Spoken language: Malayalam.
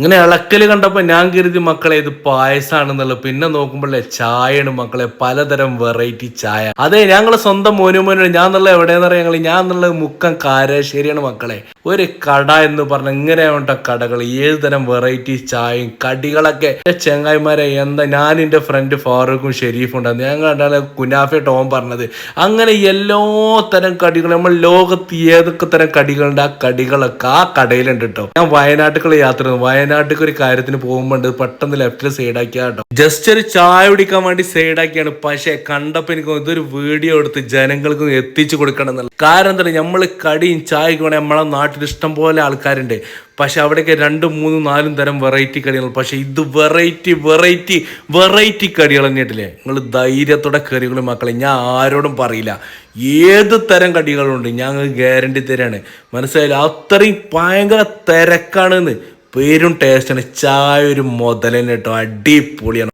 ഇങ്ങനെ ഇളക്കൽ കണ്ടപ്പോൾ ഞാൻ കരുതി മക്കളെ ഇത് പായസാണെന്നുള്ളത്. പിന്നെ നോക്കുമ്പോഴേ ചായയാണ് മക്കളെ പലതരം വെറൈറ്റി ചായ. അതെ ഞങ്ങൾ സ്വന്തം മോനു മോനു ഞാൻ എന്നുള്ള എവിടെയെന്ന് പറയാം ഞങ്ങൾ ഞാൻ എന്നുള്ളത് മുക്കം കാരശ്ശേരിയാണ് മക്കളെ. ഒരു കട എന്ന് പറഞ്ഞ ഇങ്ങനെ വേണ്ട കടകൾ. ഏത് തരം വെറൈറ്റി ചായയും കടികളൊക്കെ. ചെങ്ങായിമാരെ എന്താ ഞാൻ എന്റെ ഫ്രണ്ട് ഫാറൂഖും ഷെരീഫും ഉണ്ടായിരുന്നു. ഞങ്ങൾ രണ്ടാളെ കുനാഫെ ടോം പറഞ്ഞത്. അങ്ങനെ എല്ലാ തരം കടികൾ നമ്മൾ ലോകത്ത് ഏതൊക്കെ തരം കടികളുണ്ട് ആ കടികളൊക്കെ ആ കടയിലുണ്ട് കേട്ടോ ഞാൻ വയനാട്ടുകൾ യാത്ര ചെയ്തു. വയനാട്ടിലേക്ക് ഒരു കാര്യത്തിന് പോകുമ്പോൾ പെട്ടെന്ന് ലെഫ്റ്റിൽ സൈഡാക്കിയാ കേട്ടോ ജസ്റ്റ് ഒരു ചായ കുടിക്കാൻ വേണ്ടി സൈഡാക്കിയാണ് പക്ഷെ കണ്ടപ്പോ എനിക്ക് ഇതൊരു വീഡിയോ എടുത്ത് ജനങ്ങൾക്ക് എത്തിച്ചു കൊടുക്കണം എന്നുള്ള കാരണം എന്താണ്? നമ്മൾ കടിയും ചായക്കും വേണേൽ നമ്മളെ നാട്ടിൽ ഇഷ്ടം പോലെ ആൾക്കാരുണ്ട്. പക്ഷെ അവിടെയൊക്കെ രണ്ടും മൂന്നും നാലും തരം വെറൈറ്റി കടികൾ പക്ഷെ ഇത് വെറൈറ്റി വെറൈറ്റി വെറൈറ്റി കടികൾ തന്നെയായിട്ടില്ലേ? നിങ്ങൾ ധൈര്യത്തോടെ കറികളും മക്കളെ. ഞാൻ ആരോടും പറയില്ല. ഏത് തരം കടികളുണ്ട്? ഞങ്ങൾ ഗ്യാരണ്ടി തരാണ്. മനസ്സിലായില്ല? അത്രയും ഭയങ്കര തിരക്കാണെന്ന് പേരും ടേസ്റ്റാണ് ചായ ഒരു മുതലന്നെ കേട്ടോ. അടിപൊളിയാണ്.